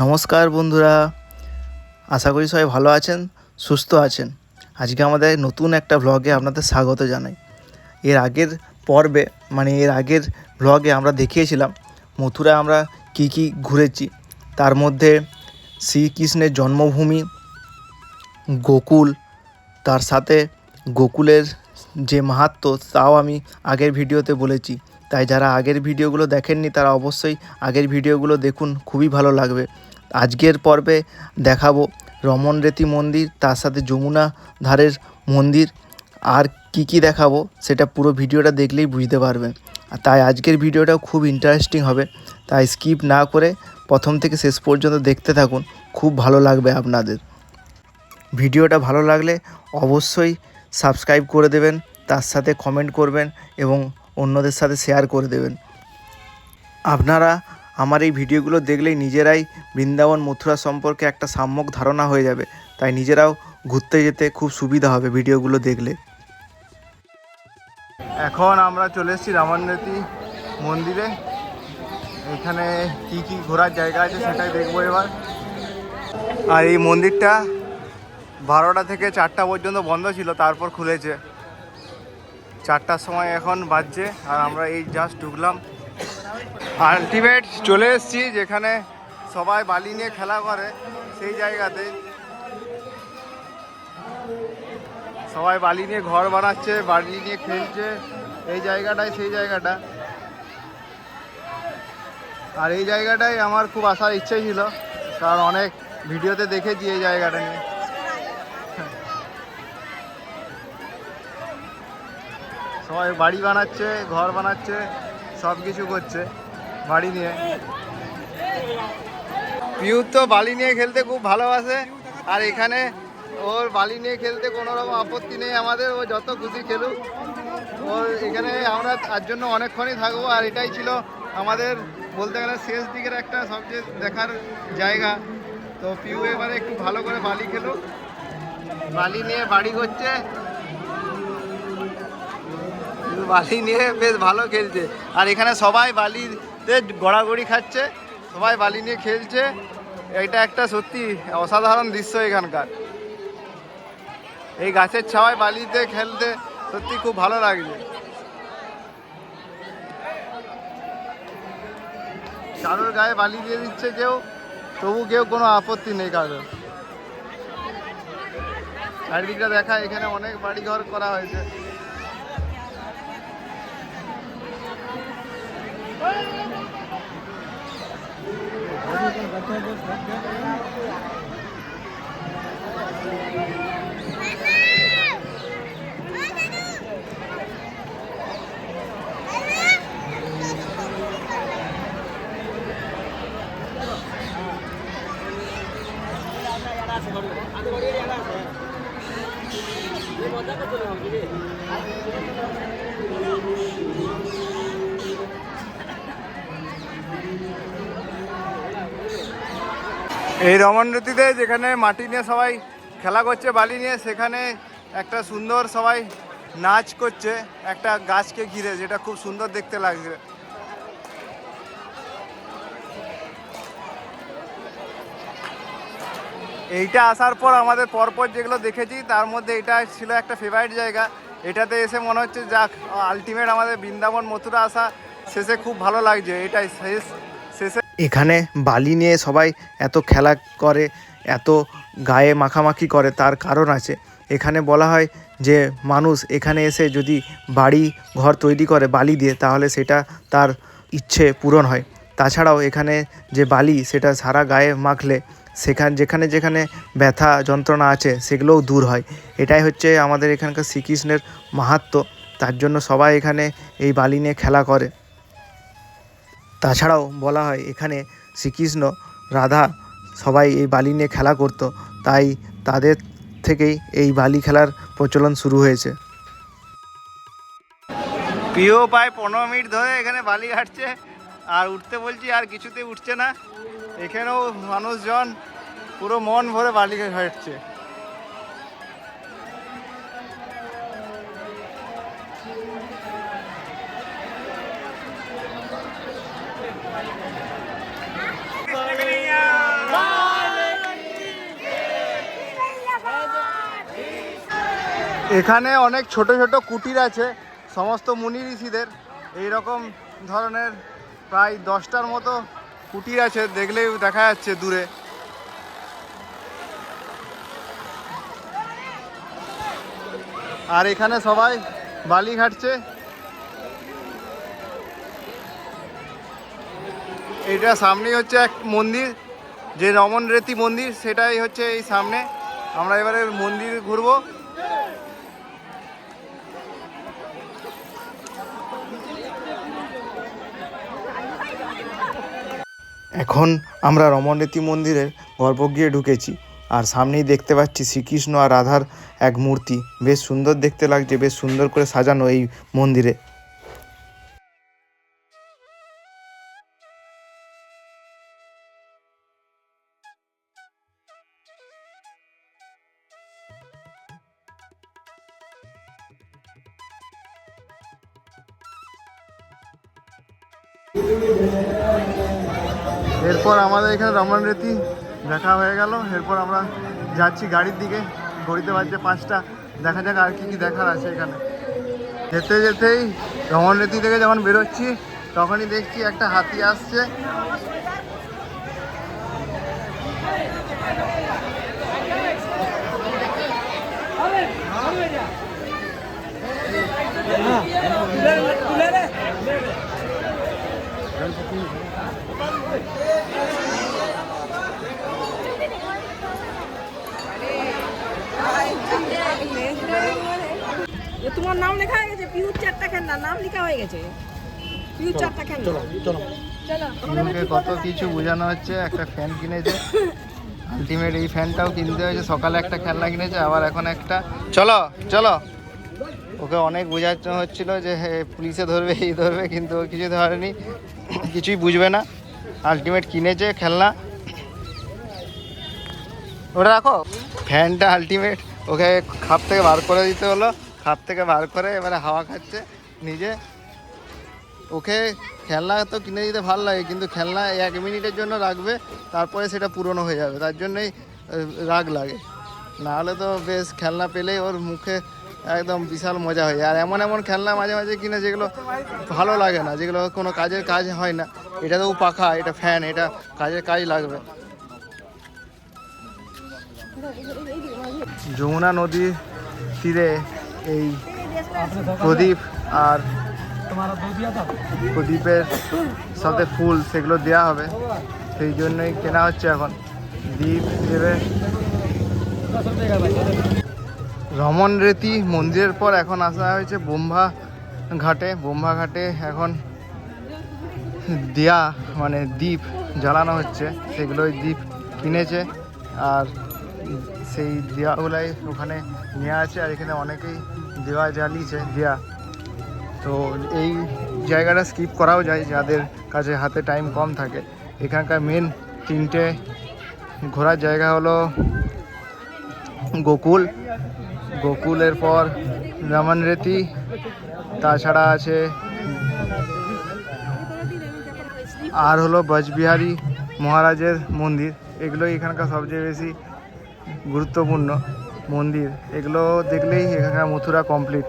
নমস্কার বন্ধুরা। আশা করি সবাই ভালো আছেন, সুস্থ আছেন। আজকে আমাদের নতুন একটা ভ্লগে আপনাদের স্বাগত জানাই। এর আগের পর্বে মানে এর আগের ভ্লগে আমরা দেখিয়েছিলাম মথুরা আমরা কি কি ঘুরেছি। তার মধ্যে শ্রীকৃষ্ণের জন্মভূমি, গোকুল, তার সাথে গোকুলের যে মাহাত্ম্য, তাও আমি আগের ভিডিওতে বলেছি। তাই যারা আগের ভিডিওগুলো দেখেননি তারা অবশ্যই আগের ভিডিওগুলো দেখুন, খুবই ভালো লাগবে। আজকের পর্বে দেখাবো রমন রেতি মন্দির, তার সাথে যমুনা ধারের মন্দির, আর কি কি দেখাবো সেটা পুরো ভিডিওটা দেখলেই বুঝতে পারবেন তাই আজকের ভিডিওটাও খুব ইন্টারেস্টিং হবে। তাই স্কিপ না করে প্রথম থেকে শেষ পর্যন্ত দেখতে থাকুন, খুব ভালো লাগবে আপনাদের। ভিডিওটা ভালো লাগলে অবশ্যই সাবস্ক্রাইব করে দেবেন, তার সাথে কমেন্ট করবেন এবং অন্যদের সাথে শেয়ার করে দেবেন। আপনারা আমার এই ভিডিওগুলো দেখলেই নিজেরাই বৃন্দাবন মথুরা সম্পর্কে একটা সাম্যক ধারণা হয়ে যাবে। তাই নিজেরাও ঘুরতে যেতে খুব সুবিধা হবে ভিডিওগুলো দেখলে। এখন আমরা চলে এসেছি রামান্নতি মন্দিরে। এখানে কি কি ঘোরার জায়গা আছে সেটাই দেখব এবার। আর এই মন্দিরটা বারোটা থেকে চারটা পর্যন্ত বন্ধ ছিল, তারপর খুলেছে। চারটার সময় এখন বাজছে, আর আমরা এই জাস্ট ঢুকলাম। আলটিমেট চলে এসেছি, যেখানে সবাই বালি নিয়ে খেলা করে, সেই জায়গাতে। সবাই বালি নিয়ে ঘর বানাচ্ছে, বালি নিয়ে খেলছে, এই জায়গাটাই সেই জায়গাটা। আর এই জায়গাটাই আমার খুব আসার ইচ্ছে ছিল, কারণ অনেক ভিডিওতে দেখেছি এই জায়গাটা নিয়ে। সবাই বাড়ি বানাচ্ছে, ঘর বানাচ্ছে সব কিছু করছে বাড়ি নিয়ে। পিউ তো বালি নিয়ে খেলতে খুব ভালোবাসে, আর এখানে ওর বালি নিয়ে খেলতে কোনো রকম আপত্তি নেই আমাদের, ও যত খুশি খেলুক। ওর এখানে আমরা তার জন্য অনেকক্ষণই থাকব, আর এটাই ছিল আমাদের বলতে গেলে শেষ দিকের একটা সবচেয়ে দেখার জায়গা। তো পিউ এবারে একটু ভালো করে বালি খেলুক। বালি নিয়ে বাড়ি করছে বালি নিয়ে বেশ ভালো খেলছে। আর এখানে সবাই বালিতে গড়াগড়ি খাচ্ছে, সবাই বালি নিয়ে খেলছে। এটা একটা সত্যি অসাধারণ দৃশ্য এখানকার। এই গাছের ছাওয়ায় বালিতে খেলতে সত্যি খুব ভালো লাগছে। কারোর গায়ে বালি দিয়ে দিচ্ছে কেউ, তবু কেউ কোনো আপত্তি নেই কারোর। চারিদিকটা দেখা, এখানে অনেক বাড়ি ঘর করা হয়েছে। Thank you. এই রমণরতিতে যেখানে মাটি নিয়ে সবাই খেলা করছে, বালি নিয়ে, সেখানে একটা সুন্দর সবাই নাচ করছে, একটা গাছকে ঘিরে, যেটা খুব সুন্দর দেখতে লাগছে। এইটা আসার পর আমাদের পরপর যেগুলো দেখেছি, তার মধ্যে এটা ছিল একটা ফেভারিট জায়গা। এটাতে এসে মনে হচ্ছে, যাক আলটিমেট আমাদের বৃন্দাবন, মথুরা আসা শেষে খুব ভালো লাগছে। এটাই শেষ। এখানে বালি নিয়ে সবাই এত খেলা করে, এত গায়ে মাখামাখি করে, তার কারণ আছে। এখানে বলা হয় যে মানুষ এখানে এসে যদি বাড়ি ঘর তৈরি করে, বালি দিয়ে, তাহলে সেটা তার ইচ্ছে পূরণ হয়। তাছাড়াও এখানে যে বালি, সেটা সারা গায়ে মাখলে সেখানে, যেখানে যেখানে ব্যথা যন্ত্রণা আছে, সেগুলোও দূর হয়। এটাই হচ্ছে আমাদের এখানকার শ্রীকৃষ্ণের মাহাত্ম্য। তার জন্য সবাই এখানে এই বালি নিয়ে খেলা করে। তাছাড়াও বলা হয়, এখানে শ্রীকৃষ্ণ, রাধা সবাই এই বালি নিয়ে খেলা করতো, তাই তাদের থেকেই এই বালি খেলার প্রচলন শুরু হয়েছে। প্রিয় প্রায় পনেরো মিনিট ধরে এখানে বালি হাঁটছে, আর উঠতে বলছি আর কিছুতে উঠছে না। এখানেও মানুষজন পুরো মন ভরে বালি হাঁটছে এখানে অনেক ছোট ছোট কুটির আছে, সমস্ত মুনি ঋষিদের। এইরকম ধরনের প্রায় দশটার মতো কুটির আছে, দেখলেই দেখা যাচ্ছে দূরে। আর এখানে সবাই বালি ঘাটছে। এটা সামনেই হচ্ছে এক মন্দির, যে রমন রেতি মন্দির, সেটাই হচ্ছে এই সামনে। আমরা এবারে মন্দির ঘুরবো। এখন আমরা রমণীতি মন্দিরের গর্ভগৃহে ঢুকেছি আর সামনেই দেখতে পাচ্ছি শ্রীকৃষ্ণ আর রাধার এক মূর্তি। বেশ সুন্দর দেখতে লাগছে, বেশ সুন্দর করে সাজানো এই মন্দিরে। এরপর আমাদের এখানে রমন রীতি দেখা হয়ে গেল। এরপর আমরা যাচ্ছি গাড়ির দিকে, ঘড়িতে বাজছে পাঁচটা। দেখা যাক আর কি কি দেখার আছে এখানে। যেতে যেতেই রমণরীতি থেকে যখন বেরোচ্ছি, তখনই দেখছি একটা হাতি আসছে। এ তোমার নাম লেখা হয়ে গেছে? পিউর চারটা খেলনা। নাম লেখা হয়ে গেছে। পিউর চারটা খেলনা। চলো চলো। আমাকে কত কিছু বোঝানো হচ্ছে। একটা ফ্যান কিনেছে। আলটিমেট এই ফ্যানটাও কিনতে হয়েছে। সকালে একটা খেলনা কিনেছে আবার এখন একটা। চলো চলো। ওকে অনেক হচ্ছিল যে পুলিশে ধরবে এই ধরবে কিন্তু ও কিছু ধরেনি। কিছুই বুঝবে না। আলটিমেট কিনেছে খেলনা। ওটা রাখো। ফ্যানটা আলটিমেট ওকে খাপ থেকে বার করে দিতে হলো। খাপ থেকে বার করে এবারে হাওয়া খাচ্ছে নিজে। ওকে খেলনা তো কিনে দিতে ভালো লাগে, কিন্তু খেলনা এক মিনিটের জন্য রাখবে, তারপরে সেটা পুরনো হয়ে যাবে। তার জন্যই রাগ লাগে। না হলে তো বেশ খেলনা পেলেই ওর মুখে একদম বিশাল মজা হয় আর এমন এমন খেলনা মাঝে মাঝে কিনে যেগুলো ভালো লাগে না, যেগুলো কোনো কাজের কাজ হয় না। এটা তো পাখা, এটা ফ্যান এটা কাজের কাজ লাগবে। যমুনা নদীর তীরে এই প্রদীপ আর প্রদীপের সাথে ফুল, সেগুলো দেওয়া হবে। সেই জন্যই কেনা হচ্ছে এখন। দ্বীপ দেবে। রমন রেতি মন্দিরের পর এখন আসা হয়েছে বোম্ভা ঘাটে। বোম্ভা ঘাটে এখন দেয়া মানে দ্বীপ জ্বালানো হচ্ছে, সেগুলোই দ্বীপ কিনেছে, আর সেই দেওয়াগুলাই ওখানে নিয়ে আছে, আর এখানে অনেকেই দেওয়া জ্বালিয়েছে, দেয়া। তো এই জায়গাটা স্কিপ করাও যায়, যাদের কাছে হাতে টাইম কম থাকে। এখানকার মেন তিনটে ঘোরার জায়গা হলো গোকুল। গোকুলের পর রামানরেতি তাছাড়া আছে আর হলো বজবিহারী মহারাজের মন্দির। এগুলো এখানকার সবচেয়ে বেশি গুরুত্বপূর্ণ মন্দির। এগুলো দেখলেই এখানকার মথুরা কমপ্লিট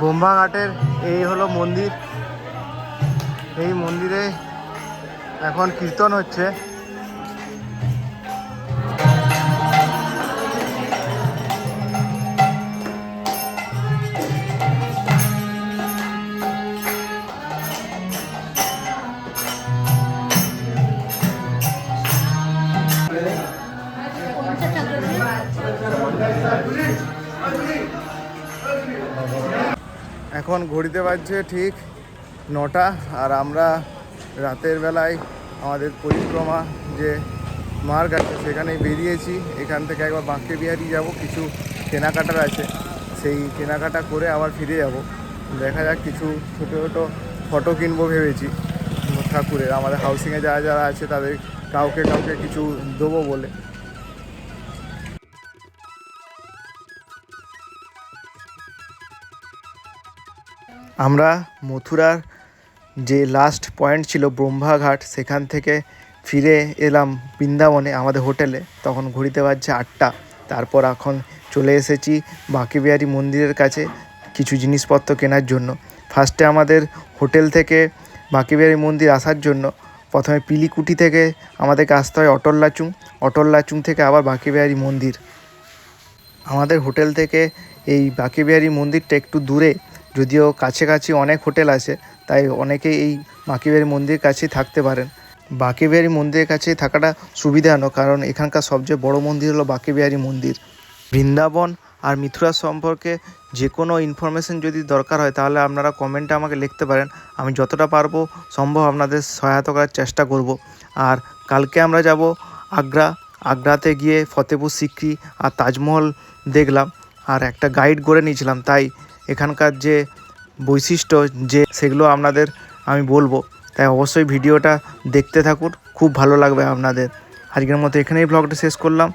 বোম্বাঘাটের এই হলো মন্দির। এই মন্দিরে এখন কীর্তন হচ্ছে। এখন ঘড়িতে বাজছে ঠিক নটা আর আমরা রাতের বেলায় আমাদের পরিক্রমা যে মার্গ আছে সেখানে বেরিয়েছি। এখান থেকে একবার বাঁকে বিহারি যাব, কিছু কেনাকাটার আছে। সেই কেনাকাটা করে আবার ফিরে যাব। দেখা যাক কিছু ছোটো ছোটো ফটো কিনবো ভেবেছি। ঠাকুরের, আমাদের হাউসিংয়ে যারা যারা আছে তাদের কাউকে কাউকে কিছু দেবো বলে। আমরা মথুরার যে লাস্ট পয়েন্ট ছিল ব্রহ্মাঘাট, সেখান থেকে ফিরে এলাম বৃন্দাবনে, আমাদের হোটেলে। তখন ঘড়িতে বাজছে আটটা। তারপর এখন চলে এসেছি বাঁকেবিহারী মন্দিরের কাছে কিছু জিনিসপত্র কেনার জন্য। ফার্স্টে আমাদের হোটেল থেকে বাঁকেবিহারী মন্দির আসার জন্য প্রথমে পিলিকুটি থেকে আমাদেরকে আসতে হয় অটল লাচুং অটল লাচুং থেকে আবার বাঁকেবিহারী মন্দির। আমাদের হোটেল থেকে এই বাঁকেবিহারী মন্দিরটা একটু দূরে যদিও কাছাকাছি অনেক হোটেল আছে, তাই অনেকেই এই বাঁকেবিহারী মন্দিরের কাছেই থাকতে পারেন। বাঁকেবিহারী মন্দিরের কাছে থাকাটা সুবিধাজনক, কারণ এখানকার সবচেয়ে বড় মন্দির হলো বাঁকেবিহারী মন্দির। বৃন্দাবন আর মিথুরা সম্পর্কে যে কোনো ইনফরমেশন যদি দরকার হয়, তাহলে আপনারা কমেন্টে আমাকে লিখতে পারেন। আমি যতটা পারব সম্ভব আপনাদের সহায়তা করার চেষ্টা করব। আর কালকে আমরা যাব আগ্রা। আগ্রাতে গিয়ে ফতেপুর সিক্রি আর তাজমহল দেখলাম। আর একটা গাইড করে নিয়েছিলাম, তাই এখানকার যে বৈশিষ্ট্য, যে সেগুলো আপনাদের আমি বলব। তাই অবশ্যই ভিডিওটা দেখতে থাকুন, খুব ভালো লাগবে আপনাদের। আজকের মতো এখানেই ব্লগটা শেষ করলাম।